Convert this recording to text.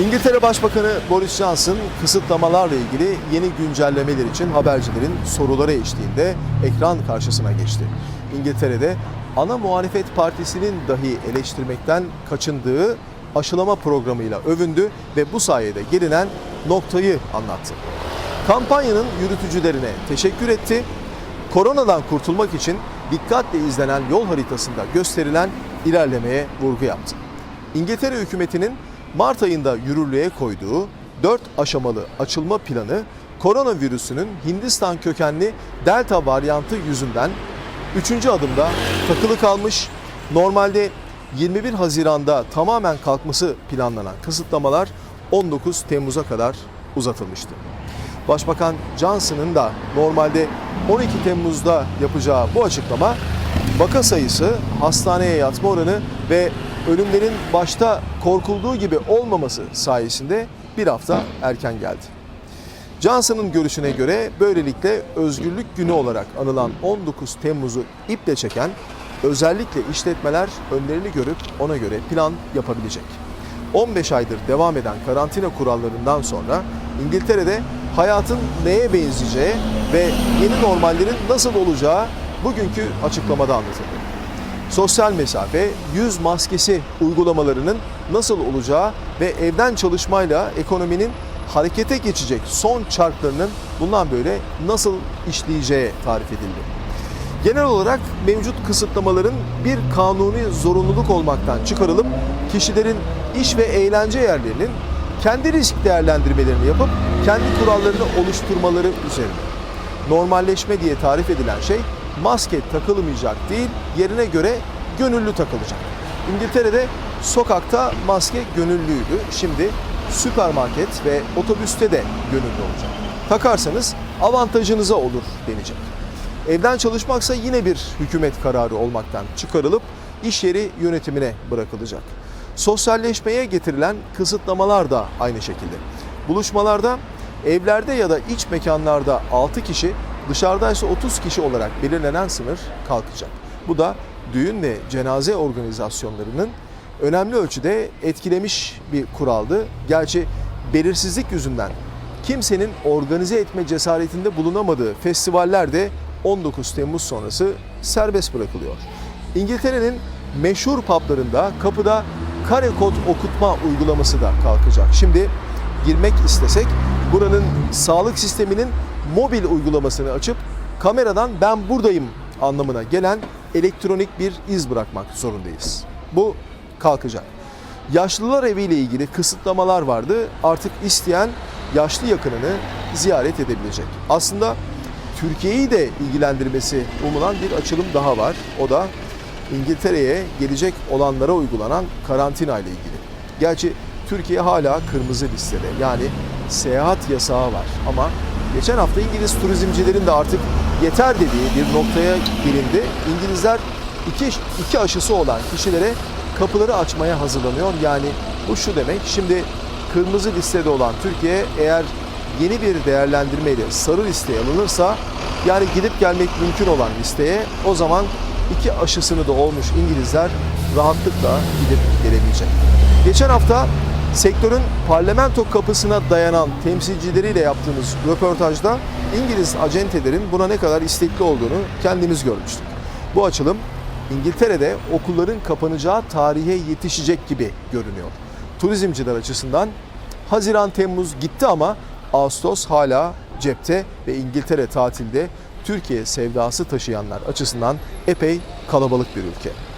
İngiltere Başbakanı Boris Johnson kısıtlamalarla ilgili yeni güncellemeler için habercilerin soruları eşliğinde ekran karşısına geçti. İngiltere'de ana muhalefet partisinin dahi eleştirmekten kaçındığı aşılama programıyla övündü ve bu sayede gelinen noktayı anlattı. Kampanyanın yürütücülerine teşekkür etti. Koronadan kurtulmak için dikkatle izlenen yol haritasında gösterilen ilerlemeye vurgu yaptı. İngiltere hükümetinin Mart ayında yürürlüğe koyduğu 4 aşamalı açılma planı koronavirüsünün Hindistan kökenli Delta varyantı yüzünden 3. adımda takılı kalmış. Normalde 21 Haziran'da tamamen kalkması planlanan kısıtlamalar 19 Temmuz'a kadar uzatılmıştı. Başbakan Johnson'ın da normalde 12 Temmuz'da yapacağı bu açıklama vaka sayısı, hastaneye yatma oranı ve ölümlerin başta korkulduğu gibi olmaması sayesinde bir hafta erken geldi. Johnson'ın görüşüne göre böylelikle özgürlük günü olarak anılan 19 Temmuz'u iple çeken özellikle işletmeler önlerini görüp ona göre plan yapabilecek. 15 aydır devam eden karantina kurallarından sonra İngiltere'de hayatın neye benzeyeceği ve yeni normallerin nasıl olacağı bugünkü açıklamada anlatıldı. Sosyal mesafe, yüz maskesi uygulamalarının nasıl olacağı ve evden çalışmayla ekonominin harekete geçecek son çarklarının bundan böyle nasıl işleyeceği tarif edildi. Genel olarak mevcut kısıtlamaların bir kanuni zorunluluk olmaktan çıkarılıp kişilerin iş ve eğlence yerlerinin kendi risk değerlendirmelerini yapıp kendi kurallarını oluşturmaları üzerine. Normalleşme diye tarif edilen şey maske takılmayacak değil, yerine göre gönüllü takılacak. İngiltere'de sokakta maske gönüllüydü. Şimdi süpermarket ve otobüste de gönüllü olacak. Takarsanız avantajınıza olur denecek. Evden çalışmaksa yine bir hükümet kararı olmaktan çıkarılıp iş yeri yönetimine bırakılacak. Sosyalleşmeye getirilen kısıtlamalar da aynı şekilde. Buluşmalarda evlerde ya da iç mekanlarda 6 kişi, dışarıdaysa 30 kişi olarak belirlenen sınır kalkacak. Bu da düğün ve cenaze organizasyonlarının önemli ölçüde etkilemiş bir kuraldı. Gerçi belirsizlik yüzünden kimsenin organize etme cesaretinde bulunamadığı festivaller de 19 Temmuz sonrası serbest bırakılıyor. İngiltere'nin meşhur publarında kapıda kare kod okutma uygulaması da kalkacak. Şimdi girmek istesek buranın sağlık sisteminin mobil uygulamasını açıp kameradan ben buradayım anlamına gelen elektronik bir iz bırakmak zorundayız. Bu kalkacak. Yaşlılar evi ile ilgili kısıtlamalar vardı. Artık isteyen yaşlı yakınını ziyaret edebilecek. Aslında Türkiye'yi de ilgilendirmesi umulan bir açılım daha var. O da İngiltere'ye gelecek olanlara uygulanan karantina ile ilgili. Gerçi Türkiye hala kırmızı listede. Yani seyahat yasağı var. Ama geçen hafta İngiliz turizmcilerin de artık yeter dediği bir noktaya gelindi. İngilizler iki, iki aşısı olan kişilere kapıları açmaya hazırlanıyor. Yani bu şu demek. Şimdi kırmızı listede olan Türkiye eğer yeni bir değerlendirmeyle sarı listeye alınırsa yani gidip gelmek mümkün olan listeye o zaman iki aşısını da olmuş İngilizler rahatlıkla gidip gelebilecek. Geçen hafta sektörün parlamento kapısına dayanan temsilcileriyle yaptığımız röportajda İngiliz acentelerin buna ne kadar istekli olduğunu kendimiz görmüştük. Bu açılım İngiltere'de okulların kapanacağı tarihe yetişecek gibi görünüyor. Turizmciler açısından Haziran Temmuz gitti ama Ağustos hala cepte ve İngiltere tatilde Türkiye sevdası taşıyanlar açısından epey kalabalık bir ülke.